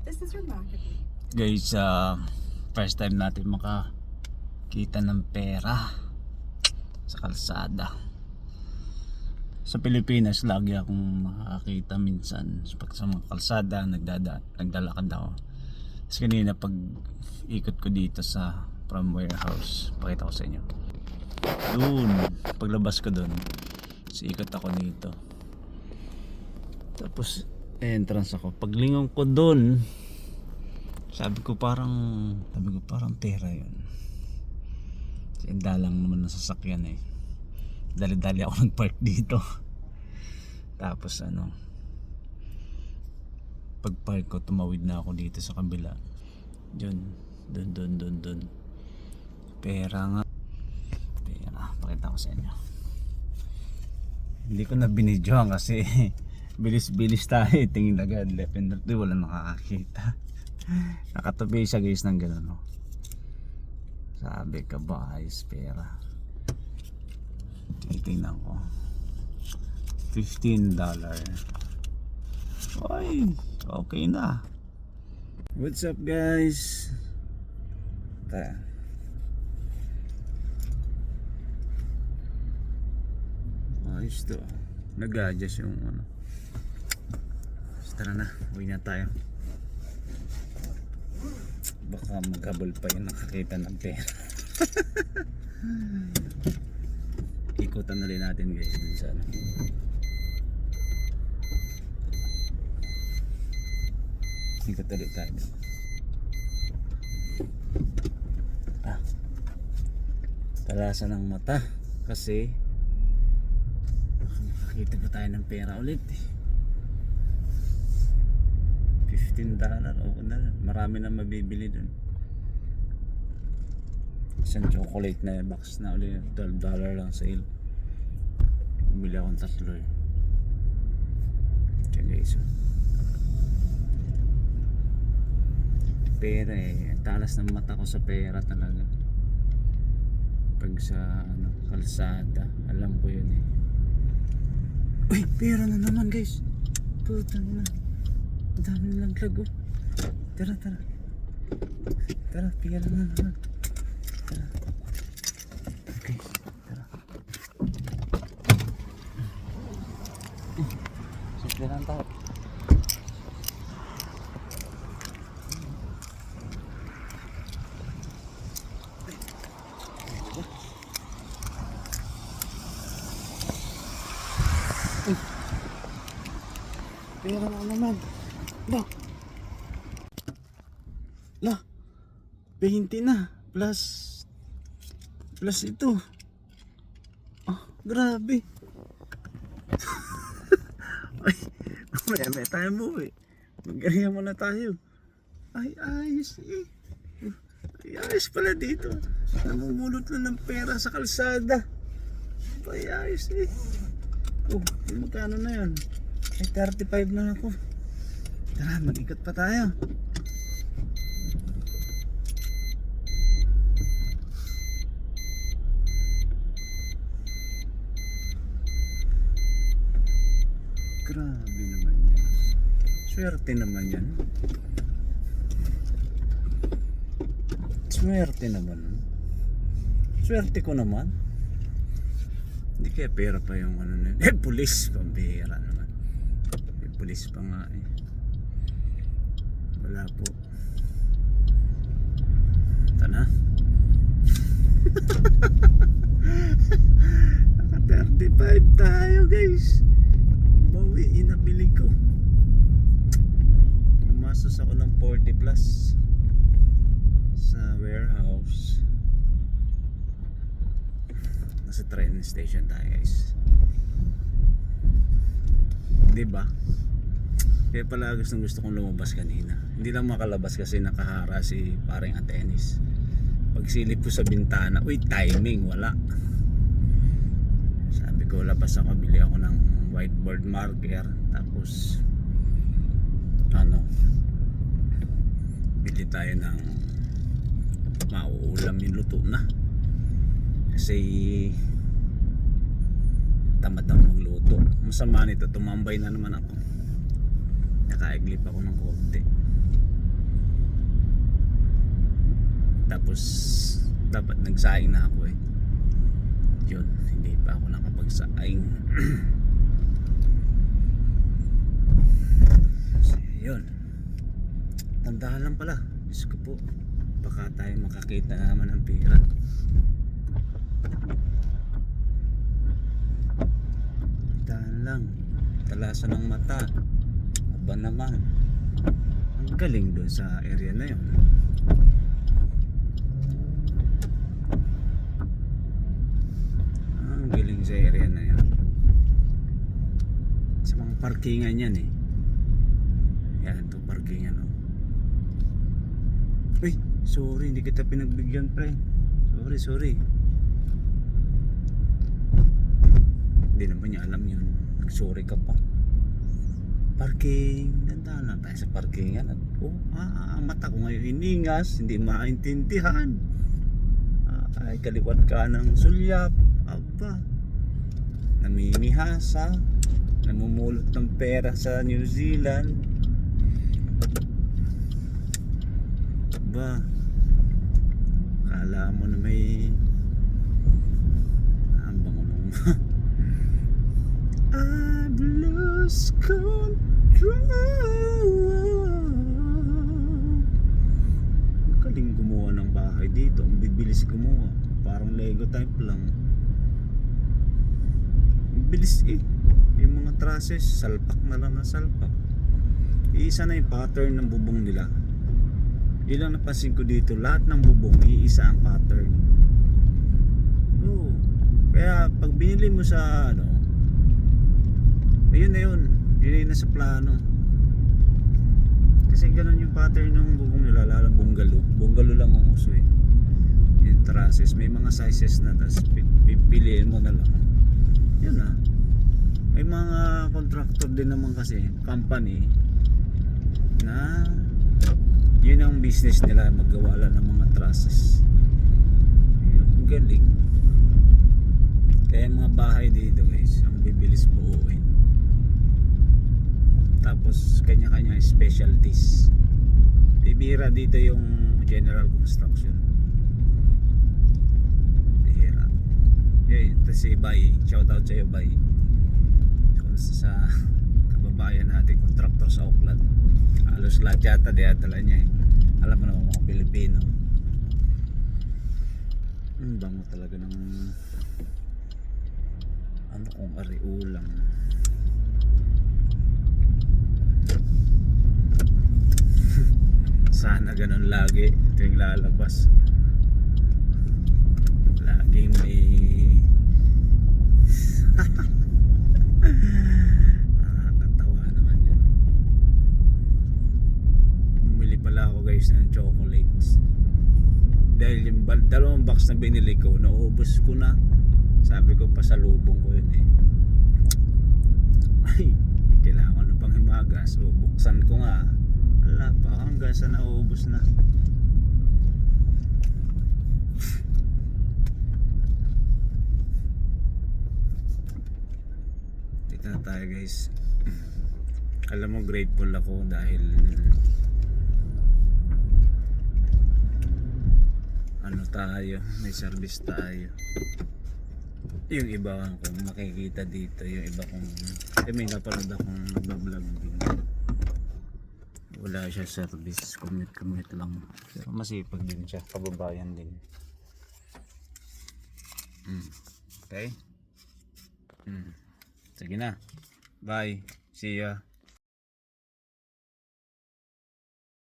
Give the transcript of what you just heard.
This is remarkable. Guys, uh, first time natin makakita ng pera sa kalsada. Sa Pilipinas, lagi akong makakita minsan pag sa mga kalsada, nagdada, nagdalakad ako. Tapos kanina pag ikot ko dito sa from warehouse, pakita ko sa inyo. Doon, paglabas ko doon, ikot ako dito. Tapos entrance ako. Paglingon ko doon, sabi ko parang sabi ko parang pera yun. Kasi dalang naman ng sasakyan eh. Dali-dali ako nag-park dito. Tapos ano, pag park ko, tumawid na ako dito sa kabila. Yun, dun, dun, dun, dun. Pera nga. Pera, pakita ko sa inyo. Hindi ko na binidyohan kasi bilis-bilis tayo. eh. Tingin agad, left and right. Wala nakakakita. Nakatabi siya guys ng gano'n. No? Sabi ka ba, ayos pera. Titingnan ko. 15 dollar. Oy, okay na. What's up guys? Tara. Ayos to. Nag-adjust yung ano. Tara na, uwi na tayo. Baka maghabol pa yung nakakita ng pera. Ikutan rin natin guys dun sa ano. Ikot ulit tayo. Ah. Talasan ng mata kasi baka makakita pa tayo ng pera ulit eh. 15 dollar o na marami na mabibili dun. Isang chocolate na box na ulit 12 dollar lang sa il bumili akong tatlo eh. Tiyan guys oh. pera eh. Talas ng mata ko sa pera talaga. Pag sa ano, kalsada alam ko yun eh. Uy pera na naman guys. Putang na dami nilang lago. Tara, tara. Tara, piyala na naman. Tara. Okay, tara. Sige lang tayo. Pera na naman. La. La. 20 na. Plus. Plus ito. Ah, grabe. Ay, may may tayo mo eh. Magariya mo na tayo. Ay, ayos eh. Ay, ayos pala dito. Namumulot na ng pera sa kalsada. Ay, ayos eh. Oh, magkano na yan? Ay, 35 na ako. Tara, mag-ikot pa tayo. Grabe naman yan. Swerte naman yan. Swerte naman. Swerte ko naman. Hindi kaya pera pa yung ano na Eh, pulis. Pambihira naman. May pulis pa nga eh. Wala po. Ito na. Naka 35 tayo guys. Bawi, inabili ko. Umasas ako ng 40 plus sa warehouse. Nasa train station tayo guys. Di ba? Kaya pala gustong gusto kong lumabas kanina. Hindi lang makalabas kasi nakahara si paring Atenis. Pagsilip ko sa bintana, uy timing, wala. Sabi ko labas ako, bili ako ng whiteboard marker. Tapos, ano, bili tayo ng mauulam yung luto na. Kasi tamad ako magluto. Masama nito, tumambay na naman ako nakaiglip ako ng konti. Tapos dapat nagsaing na ako eh. Yun hindi pa ako nakapagsaing. So, yun. Tandahan lang pala. Diyos ko po. Baka tayo makakita naman ng pera. Dahan lang. Talasan ng mata. Aba naman. Ang galing doon sa area na yun. Ang galing sa area na yun. Sa mga parkingan yan eh. Yan, ito parkingan oh. Uy, sorry, hindi kita pinagbigyan pre. Sorry, sorry. Hindi naman niya alam yun. Sorry ka pa. Parking. Ganda na tayo sa parkingan. At, oh, ah, ang mata ko ngayon iningas. Hindi maintindihan. Ah, ay, kaliwat ka ng sulyap. Aba. Namimihasa. Namumulot ng pera sa New Zealand. Aba. Kala mo na may ang bango nung I've lost control Galing gumawa ng bahay dito. Ang bibilis gumawa. Parang Lego type lang. Ang bilis eh. Yung mga trusses Salpak na lang na salpak. Iisa na yung pattern ng bubong nila. Yun lang napansin ko dito. Lahat ng bubong iisa ang pattern. Oo kaya pag binili mo sa ano ayun na yun yun na nasa plano. Kasi ganun yung pattern ng bubong nila lalo bungalow. Bungalow lang ang uso eh. Yung trusses may mga sizes na tapos pi- pipiliin mo na lang. Yun na may mga contractor din naman kasi company na yun ang business nila maggawa lang ng mga trusses yun galing. Kaya mga bahay dito guys ang bibilis buuin tapos kanya-kanya specialties. Bibira dito yung general construction. Bihira. Yun ito si Bay. Shout out sa'yo Bay. Sa kababayan natin contractor sa Auckland. Halos lahat yata di dala niya eh. Alam mo naman mga Pilipino. Ang bango talaga ng ano kung ari ulam sana ganun lagi. Tuwing lalabas. Laging may nakakatawa naman yun. Bumili pala ako guys ng chocolates. Dahil yung dalawang box na binili ko naubos ko na. Sabi ko pasalubong ko yun eh. Ay kailangan ko na pang himagas. So buksan ko nga wala pa hanggang sa naubos na. Dito tayo guys. Alam mo grateful ako dahil ano tayo may service tayo. Yung iba kung makikita dito yung iba kung eh may napanood akong nagbablog din wala siya service. Commute commute lang. Pero masipag din siya. Kababayan din. Mm. okay? Mm. sige na. Bye. See ya